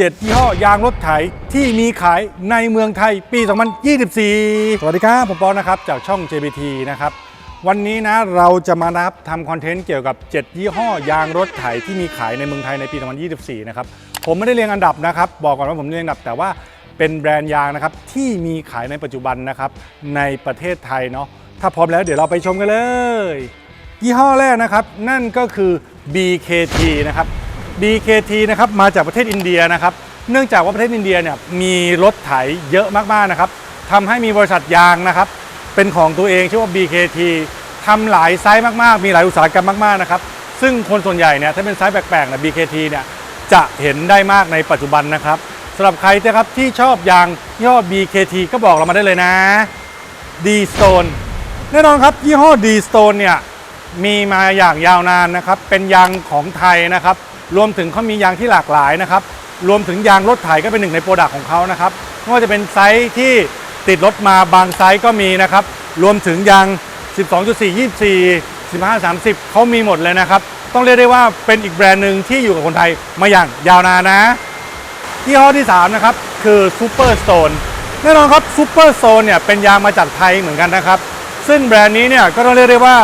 7ยี่ห้อยางรถไถที่มีขายในเมืองไทยปี 2024 สวัสดีครับ ผมปอนะครับ จากช่อง JBT นะครับ วันนี้นะเราจะมานับทำคอนเทนต์เกี่ยวกับ 7 ยี่ห้อยางรถไถที่มีขายในเมืองไทยในปี 2024 นะครับ ผมไม่ได้เรียงอันดับนะครับ บอกก่อนว่าผมเรียงอันดับ แต่ว่าเป็นแบรนด์ยางนะครับที่มีขายในปัจจุบันนะครับในประเทศไทยเนาะ ถ้าพร้อมแล้วเดี๋ยวเราไปชมกันเลย ยี่ห้อแรกนะครับนั่นก็คือ BKT นะครับ BKT นะครับมาจากประเทศอินเดียนะครับเนื่องจากว่าประเทศอินเดียเนี่ยมีรถไถเยอะมากๆนะครับทำให้มีบริษัทยางนะครับ เป็นของตัวเองชื่อว่า BKT ทำหลายไซส์มากๆ มีหลายอุตสาหกรรมมากๆนะครับซึ่งคนส่วนใหญ่เนี่ยถ้าเป็นไซส์แปลกๆนี่ย BKT เนี่ยจะเห็นได้มากในปัจจุบันนะครับสำหรับใครนะครับที่ชอบยางยี่ห้อ BKT ก็บอกเรามาได้เลยนะ D Stone แน่นอนครับยี่ห้อ D Stone เนี่ยมีมาอย่างยาวนานนะครับเป็นยางของไทยนะครับ รวมถึงเขามียางที่หลากหลายนะครับ รวมถึงยางรถไถก็เป็นหนึ่งในโปรดักต์ของเขานะครับไม่ว่าจะเป็นไซส์ที่ติดรถมาบางไซส์ก็มีนะครับ รวมถึงยาง 12.4 24 15 30 เขามีหมดเลยนะครับ ต้องเรียกได้ว่าเป็นอีกแบรนด์หนึ่งที่อยู่กับคนไทยมาอย่างยาวนานนะยี่ห้อที่ 3 นะครับ คือ Super Stone แน่นอนครับ Super Stone เนี่ยเป็นยางมาจากไทยเหมือนกันนะครับ ซึ่งแบรนด์นี้เนี่ยก็ต้องเรียกได้ว่า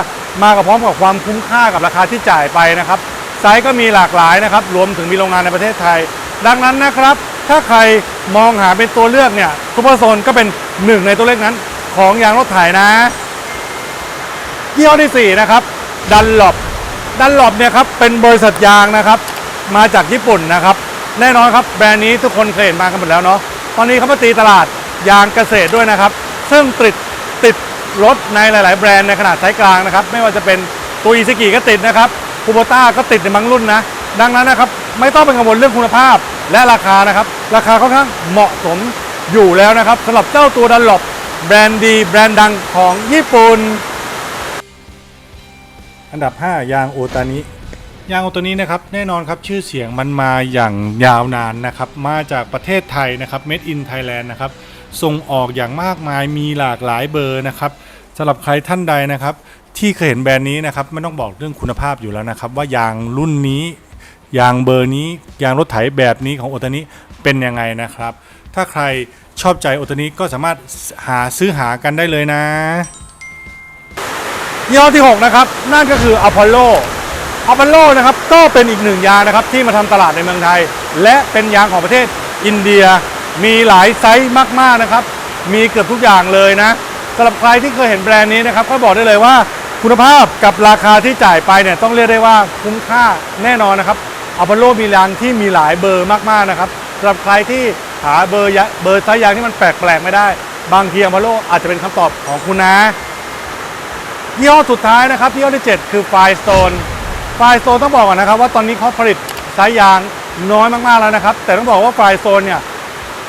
มากับพร้อมกับความคุ้มค่ากับราคาที่จ่ายไปนะครับ ไซส์ก็มีหลากหลายนะครับ รวมถึงมีโรงงานในประเทศไทย ดังนั้นนะครับ ถ้าใครมองหาเป็นตัวเลือกเนี่ย Super Stone ก็เป็นหนึ่งในตัวเลือกนั้น ของยางรถไถนะยี่ห้อที่ 4 นะครับดันหลบดันหลบเนี่ยครับเป็นบริษัทยางนะครับ มาจากญี่ปุ่นนะครับ แน่นอนครับแบรนด์นี้ทุกคนเคยเห็นมากันหมดแล้วเนาะตอนนี้เขามาตีตลาดยางเกษตรด้วยนะครับ ซึ่งติดติดรถในหลาย ๆ แบรนด์ในขนาดไซส์กลางนะครับ ไม่ว่าจะเป็นตัวอีซิกิก็ติดนะครับ คูโบต้าก็ติดในบางรุ่นนะ ดังนั้นนะครับไม่ต้องเป็นกังวลเรื่องคุณภาพและราคานะครับ ราคาค่อนข้างเหมาะสมอยู่แล้วนะครับสำหรับเจ้าตัวดันหลบแบรนด์ดีแบรนด์ดังของญี่ปุ่น อันดับ 5 ยางโอตานิยางโอตานินะครับแน่นอนครับชื่อเสียงมันมาอย่างยาวนานนะครับมาจากประเทศไทยนะครับ Made in Thailand นะครับส่งออกอย่างมากมายมีหลากหลายเบอร์นะครับสำหรับใครท่านใดนะครับ ที่เคยเห็นแบรนด์นี้นะครับไม่ต้องบอกเรื่องคุณภาพอยู่แล้วนะครับ ว่ายางรุ่นนี้ยางเบอร์นี้ ยางรถไถแบบนี้ของโอตานิเป็นยังไงนะครับ ถ้าใครชอบใจโอตานิก็สามารถหาซื้อหากันได้เลยนะยี่ห้อที่ 6 นะครับ นั่นก็คือ Apollo Apollo นะครับก็เป็นอีกหนึ่งยางนะครับที่มาทำตลาดในเมืองไทย และเป็นยางของประเทศอินเดียมีหลายไซส์มากๆนะครับ มีเกือบทุกอย่างเลยนะ สำหรับใครที่เคยเห็นแบรนด์นี้นะครับก็บอกได้เลยว่าคุณภาพกับราคาที่จ่ายไปเนี่ยต้องเรียกได้ว่าคุ้มค่าแน่นอนนะครับ Apollo มียางที่มีหลายเบอร์มากๆนะครับสำหรับใครที่หาเบอร์ยะเบอร์ไซส์ยางที่มันแปลกๆไม่ได้ บางที Apollo อาจจะเป็นคำตอบของคุณนะยี่ห้อสุดท้ายนะครับยี่ห้อที่ 7 คือ Firestone Firestone ต้องบอกก่อนนะครับ ว่าตอนนี้เขาผลิตไซส์ยางน้อยมากๆแล้วนะครับ แต่ต้องบอกว่า Firestone เนี่ย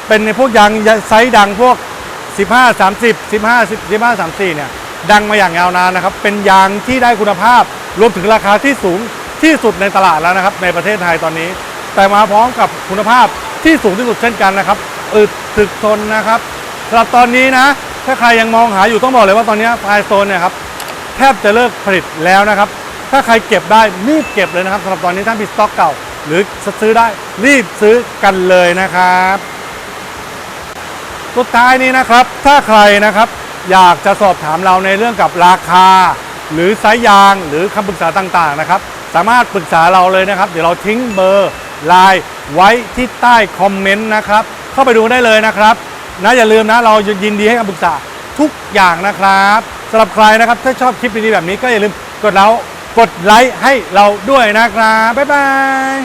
เป็นในพวกยางไซส์ดังพวก 15 30 15 15 34เนี่ยดังมาอย่างยาวนานนะครับ เป็นยางที่ได้คุณภาพ รวมถึงราคาที่สูงที่สุดในตลาดแล้วนะครับ ในประเทศไทยตอนนี้ แต่มาพร้อมกับคุณภาพที่สูงที่สุดเช่นกันนะครับอึดถึกทนนะครับสำหรับตอนนี้นะ ถ้าใครยังมองหาอยู่ต้องบอกเลยว่าตอนนี้ Firestone เนี่ยครับแทบจะเลิกผลิตแล้วนะครับ ถ้าใครเก็บได้รีบเก็บเลยนะครับสำหรับตอนนี้ถ้ามีสต็อกเก่า หรือซื้อได้รีบซื้อกันเลยนะครับ สุดท้ายนี้นะครับ ถ้าใครนะครับอยากจะสอบถามเราในเรื่องกับราคา หรือส์ยยางหรือคำปรึกษาต่างๆนะครับ สามารถปรึกษาเราเลยนะครับ เดี๋ยวเราทิ้งเบอร์ไลน์ไว้ที่ใต้คอมเมนต์นะครับ เข้าไปดูได้เลยนะครับนะอย่าลืมนะเรายินดีให้คำปรึกษาทุกอย่างนะครับสำหรับใครนะครับถ้าชอบคลิปดีๆแบบนี้ก็อย่าลืมกดเรากดไลค์ให้เราด้วยนะครับบ๊ายบาย